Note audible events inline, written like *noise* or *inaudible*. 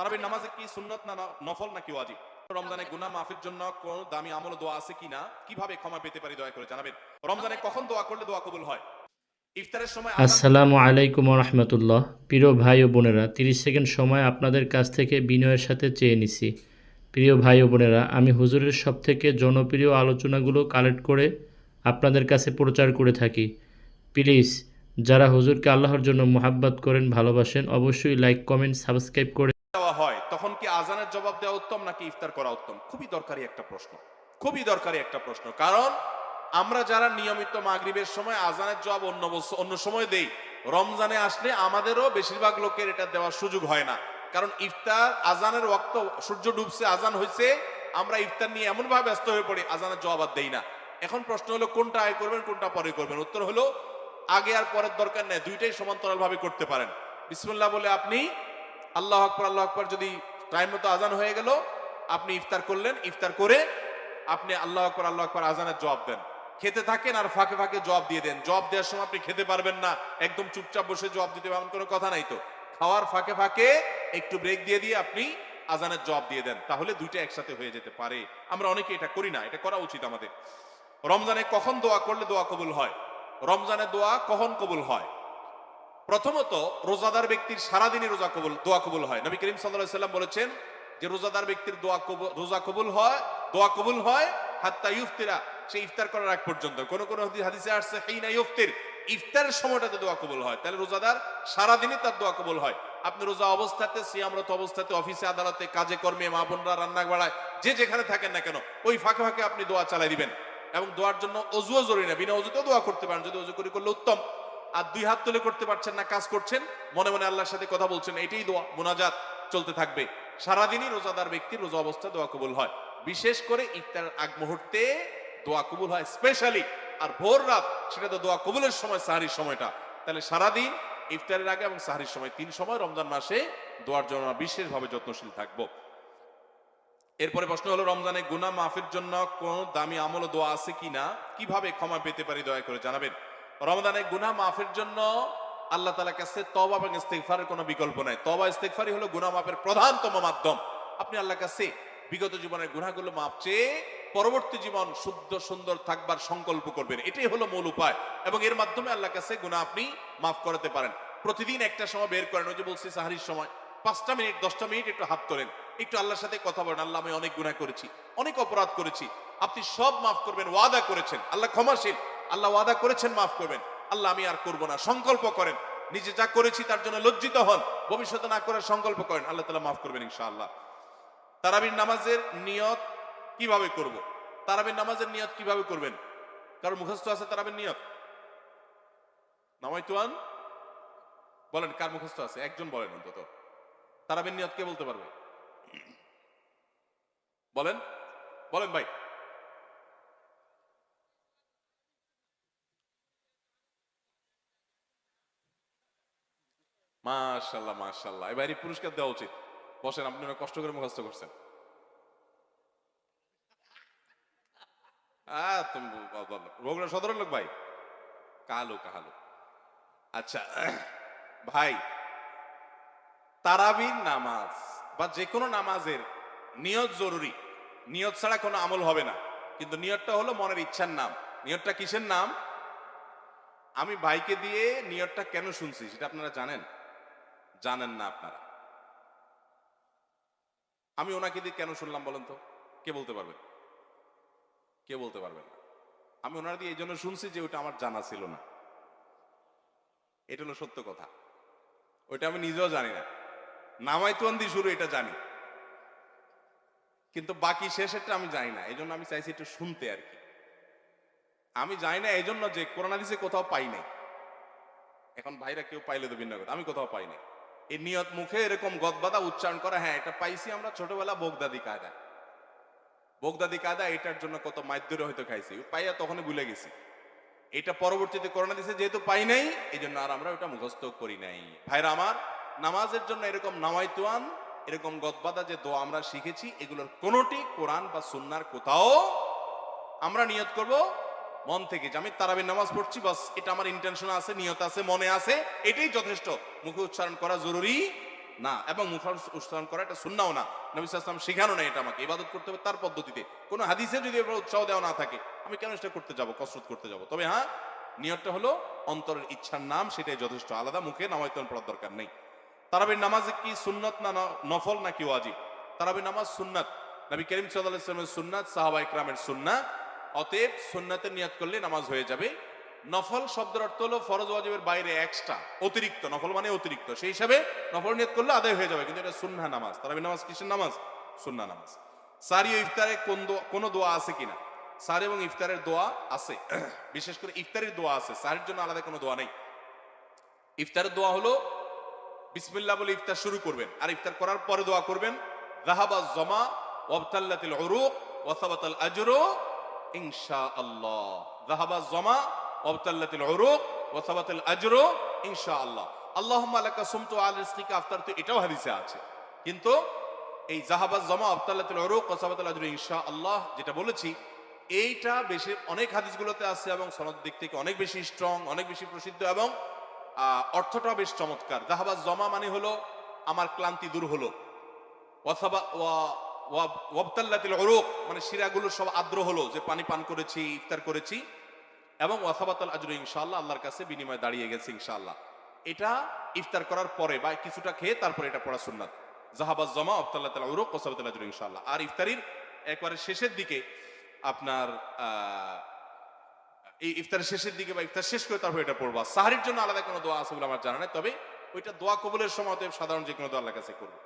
তারাবির নামাজে কি সুন্নত না নফল নাকি ওয়াজিব? রমজানে গুনাহ মাফির জন্য কোন দামি আমল দোয়া আছে কিনা? কীভাবে ক্ষমা পেতে পারি দয়া করে জানাবেন। রমজানে কখন দোয়া করলে দোয়া কবুল হয়? ইফতারের সময় আসসালামু আলাইকুম রহমতুল্লাহ। প্রিয় ভাই ও বোনেরা, তিরিশ সেকেন্ড সময় আপনাদের কাছ থেকে বিনয়ের সাথে চেয়ে নিছি। প্রিয় ভাই ও বোনেরা, আমি হুজুরের সব থেকে জনপ্রিয় আলোচনাগুলো কালেক্ট করে আপনাদের কাছে প্রচার করে থাকি। প্লিজ, যারা হুজুরকে আল্লাহর জন্য মোহাব্বত করেন, ভালোবাসেন, অবশ্যই লাইক কমেন্ট সাবস্ক্রাইব করে দেওয়া হয়, তখন কি আজানের জবাব দেওয়া উত্তম নাকি ইফতার করা উত্তম? খুবই দরকারি একটা প্রশ্ন। খুবই দরকারি একটা প্রশ্ন। কারণ আমরা যারা নিয়মিত মাগরিবের সময় আজানের জবাব অন্য অন্য সময় দেই, রমজানে আসলে আমাদেরও বেশিরভাগ লোকের এটা দেওয়ার সুযোগ হয় না। কারণ ইফতার আজানের ওয়াক্ত সূর্য ডুবছে, আজান হয়েছে আমরা ইফতার নিয়ে এমন ভাবে ব্যস্ত হয়ে পড়ি, আজানের জবাব আর দেই না। এখন প্রশ্ন হলো, কোনটা আয় করবেন, কোনটা পরে করবেন? উত্তর হলো, আগে আর পরের দরকার নেই, দুইটাই সমান্তরাল ভাবে করতে পারেন। বিসমুল্লাহ বলে আপনি আল্লাহ আকবর আল্লাহ আকবর যদি টাইম মতো আজান হয়ে গেল, আপনি ইফতার করলেন, ইফতার করে আপনি আল্লাহ আকবর আল্লাহ আকবর আজানের জবাব দেন। খেতে থাকেন আর ফাঁকে ফাঁকে জবাব দিয়ে দেন। জবাব দেওয়ার সময় আপনি খেতে পারবেন না, একদম চুপচাপ বসে জবাব দিতে পারবেন, কোনো কথা নাই তো। খাওয়ার ফাঁকে ফাঁকে একটু ব্রেক দিয়ে দিয়ে আপনি আজানের জবাব দিয়ে দেন। তাহলে দুইটা একসাথে হয়ে যেতে পারে। আমরা অনেকে এটা করি না, এটা করা উচিত আমাদের। রমজানে কখন দোয়া করলে দোয়া কবুল হয়? রমজানে দোয়া কখন কবুল হয়? প্রথমত রোজাদার ব্যক্তির সারাদিনই রোজা কবুল, দোয়া কবুল হয়। নবী করিম সাল্লাম বলেছেন যে রোজাদার ব্যক্তির দোয়া কবুল রোজা কবুল হয়, দোয়া কবুল হয়, হাত্তা ইফতিরা, সে ইফতার করার আগ পর্যন্ত। কোন কোন হাদিসে আসছে হিনা ইফতির ইফতারের সময়টাতে দোয়া কবুল হয়। তাহলে রোজাদার সারাদিনই তার দোয়া কবুল হয়। আপনি রোজা অবস্থাতে, সিয়ামরত অবস্থাতে, অফিসে, আদালতে, কাজে কর্মে, মা বোনরা, রান্না বাড়ায়, যে যেখানে থাকেন না কেন, ওই ফাঁকে ফাঁকে আপনি দোয়া চালাই দিবেন। এবং দোয়ার জন্য অজুও জরুরি না। বিনা অজুতেও দোয়া করতে পারেন। যদি অজু করে করলে উত্তম। আর দুই হাত তুলে করতে পারছেন না, কাজ করছেন। মনে মনে আল্লাহর সাথে কথা বলছেন, এটাই দোয়া, মোনাজাত চলতে থাকবে। সারাদিনই রোজাদার ব্যক্তির রোজা অবস্থা দোয়া কবুল হয়। বিশেষ করে ইফতার আগ মুহূর্তে দোয়া কবুল হয়, স্পেশালি আর ভোর রাত, সেটা তো দোয়া কবুলের সময়, সাহারির সময়টা। তাহলে সারাদিন ইফতারের আগে এবং সাহারির সময়, তিন সময় রমজান মাসে দোয়ার জন্য বিশেষভাবে যত্নশীল থাকব। এরপরে প্রশ্ন হলো, রমজানে গুনা মাফের জন্য কোন দামি আমল দোয়া আছে কিনা? কীভাবে ক্ষমা পেতে পারি দয়া করে জানাবেন। রমজানে গুনাহ মাফের জন্য আল্লাহ তালা কাছে তওবা এবং ইস্তেগফারের কোনো বিকল্প নাই। তবা ইস্তেগফারই হলো গুনাহ মাফের প্রধানতম মাধ্যম। আপনি আল্লাহ কাছে বিগত জীবনের গুনাহগুলো মাপ চেয়ে পরবর্তী জীবন শুদ্ধ, সুন্দর থাকবার সংকল্প করবেন। এটাই হলো মূল উপায় এবং এর মাধ্যমে আল্লাহ কাছে গুনাহ আপনি মাফ করাতে পারেন। প্রতিদিন একটা সময় বের করেন, ওই যে বলছি সাহারির সময়। পাঁচটা মিনিট, দশটা মিনিট একটু হাত তোলেন। একটু আল্লাহর সাথে কথা বলেন, আল্লাহ আমি অনেক গুনাহ করেছি, অনেক অপরাধ করেছি। আপনি সব মাফ করবেন, ওয়াদা করেছেন, আল্লাহ ক্ষমাশীল। আল্লাহ ওয়াদা করেছেন, মাফ করবেন। আল্লাহ আমি আর করব না। সংকল্প করেন। নিজে যা করেছি তার জন্য লজ্জিত হন। ভবিষ্যতে না করার সংকল্প করেন। আল্লাহ তালা মাফ করবেন ইনশাআল্লাহ। তারাবির নামাজের নিয়ত কীভাবে করব? তারাবির নামাজের নিয়ত কীভাবে করবেন? কারণ মুখস্থ আছে তারাবির নিয়ত? নামাইতুয়ান বলেন, কার মুখস্থ আছে? একজন বলেন অন্তত। তারাবির নিয়ত কে বলতে পারবে? বলেন। বলেন ভাই। মাশাল্লাহ মাশাল্লাহ। এবারে পুরস্কার দেওয়া উচিত। বসেন, আপনি অনেক কষ্ট করে মুখস্থ করছেন। বগুড়া সদরের লোক ভাই। কালো কালো। আচ্ছা ভাই, তারাবির নামাজ বা যে কোনো নামাজের নিয়ত জরুরি। নিয়ত ছাড়া কোনো আমল হবে না। কিন্তু নিয়তটা হলো মনের ইচ্ছার নাম। নিয়তটা কিসের নাম? আমি ভাইকে দিয়ে নিয়তটা কেন শুনছি, সেটা আপনারা জানেন? জানেন না আপনারা। আমি ওনাকে দিয়ে কেন শুনলাম বলেন তো? কে বলতে পারবেন কে বলতে পারবেন না? আমি ওনার দিয়ে এই জন্য শুনছি যে ওটা আমার জানা ছিল না। এটা হলো সত্য কথা। ওইটা আমি নিজেও জানি না। নামাই তুয়ান্দি শুরু, এটা জানি। কিন্তু বাকি শেষেরটা আমি জানি না। এই জন্য আমি চাইছি একটু শুনতে আর কি। আমি জানি না এই জন্য যে করোনা দিছে কোথাও পাই নাই। এখন ভাইরা কেউ পাইলে তো ভিন্ন কথা। আমি কোথাও পাই নাই। এই নিয়ত মুখে এরকম গদবাদা উচ্চারণ করা হ্যাঁ এটা পাইছি আমরা ছোটবেলা বোগদাদি কায়দা। বোগদাদি কায়দা এটার জন্য কত মাইদ্যরে হয়তো খাইছি। পাইয়া তখনই ভুলে গেছি। এটা পরবর্তীতে করোনা দিছে, যেহেতু পাই নাই এই জন্য আর আমরা ওটা মুখস্থ করি নাই। ভাইরা আমার, নামাজের জন্য এরকম নামাইতুয়ান, এরকম গদবাদা যে দোয়া আমরা শিখেছি, এগুলোর কোনোটি কোরআন বা সুন্নার কোথাও আমরা নিয়ত করব মন থেকে যে আমি তারাবির নামাজ পড়ছি, বাস এটা আমার ইন্টেনশন আছে, নিয়ত আছে, মনে আছে, এটাই যথেষ্ট। মুখে উচ্চারণ করা জরুরি না, এবং মুখ উচ্চারণ করা এটা সুন্নাও না। নবী সাল্লাম শেখানো না এটা আমাকে, ইবাদত করতে হবে তার পদ্ধতিতে। কোনো হাদিসে যদি উৎসাহ দেওয়া না থাকে, আমি কেন সেটা করতে যাব, কসরত করতে যাব? তবে হ্যাঁ নিয়তটা হলো অন্তরের ইচ্ছার নাম, সেটাই যথেষ্ট। আলাদা মুখে নামায়তন পড়ার দরকার নেই। তারাবির নামাজে কি সুন্নত না নফল নাকি ওয়াজিব? তারাবির নামাজ সুন্নাত। নবী করিম সাল্লাল্লাহু আলাইহি ওয়াসাল্লামের সুন্নাত সাহাবা ইকরামের সুন্নাত অতএব সুন্নাতের নিয়ত করলে নামাজ হয়ে যাবে। নফল শব্দের অর্থ হলো ফরজ ওয়াজিবের বাইরে এক্সট্রা অতিরিক্ত। নফল মানে অতিরিক্ত। সেই হিসাবে নফল নিয়ত করলে আদায় হয়ে যাবে, কিন্তু এটা সুন্নাহ নামাজ। তারাবির নামাজ কিসের নামাজ? সুন্নাহ নামাজ। সারি ও ইফতারে কোন কোনো দোয়া আছে কিনা? সারি এবং ইফতারের দোয়া আছে। *clears throat* বিশেষ করে ইফতারের দোয়া আছে। সারের জন্য আলাদা কোনো দোয়া নেই। ইফতারের দোয়া হলো, বিসমিল্লাহ বলে ইফতার শুরু করবেন। আর ইফতার করার পরে দোয়া করবেন, যাহাবা জমা ওয়াবতাল্লাতিল উরুক ওয়াসাবাতাল আজরু ইনশাআল্লাহ। যাহাবা জমা ওয়াবতাল্লাতিল উরুক ওয়াসাবাতাল আজরু ইনশাআল্লাহ। আল্লাহুম্মা লাকা সুমতু আল রিজকিকা আফতার তো এটাও হাদিসে আছে। কিন্তু এই জাহাবা জমা আবতাল্লাতুল উরুক ওয়াসাবাতুল আজরু ইনশাআল্লাহ যেটা বলেছি এইটা বেশি অনেক হাদিসগুলোতে আছে এবং সনদ দিক থেকে অনেক বেশি স্ট্রং অনেক বেশি প্রসিদ্ধ এবং আহ, অর্থটাও বেশ চমৎকার। জাহাবা জমা মানে হলো আমার ক্লান্তি দূর হলো। অথবা মানে শিরাগুলো সব আর্দ্র হলো, যে পানি পান করেছি, ইফতার করেছি। এবং ওয়াসাবাতাল আজরু, ইনশাআল্লাহ আল্লাহর কাছে বিনিময়ে দাঁড়িয়ে গেছে, ইনশাআল্লাহ। এটা ইফতার করার পরে বা কিছুটা খেয়ে তারপরে এটা পড়া সুন্নাত। জাহাবাজ জমা আবতাল্লাহ তালা উরুক ওসাবাতাল আজরু, ইনশাআল্লাহ। আর ইফতারির একবারে শেষের দিকে আপনার এই ইফতারের শেষের দিকে বা ইফতার শেষ করে তারপর এটা পড়বা। সাহারির জন্য আলাদা কোনো দোয়া আছে বলে আমার জানা নেই, তবে ওইটা দোয়া কবুলের সময় সাধারণ যে কোনো দোয়া আল্লাহর কাছে করবে।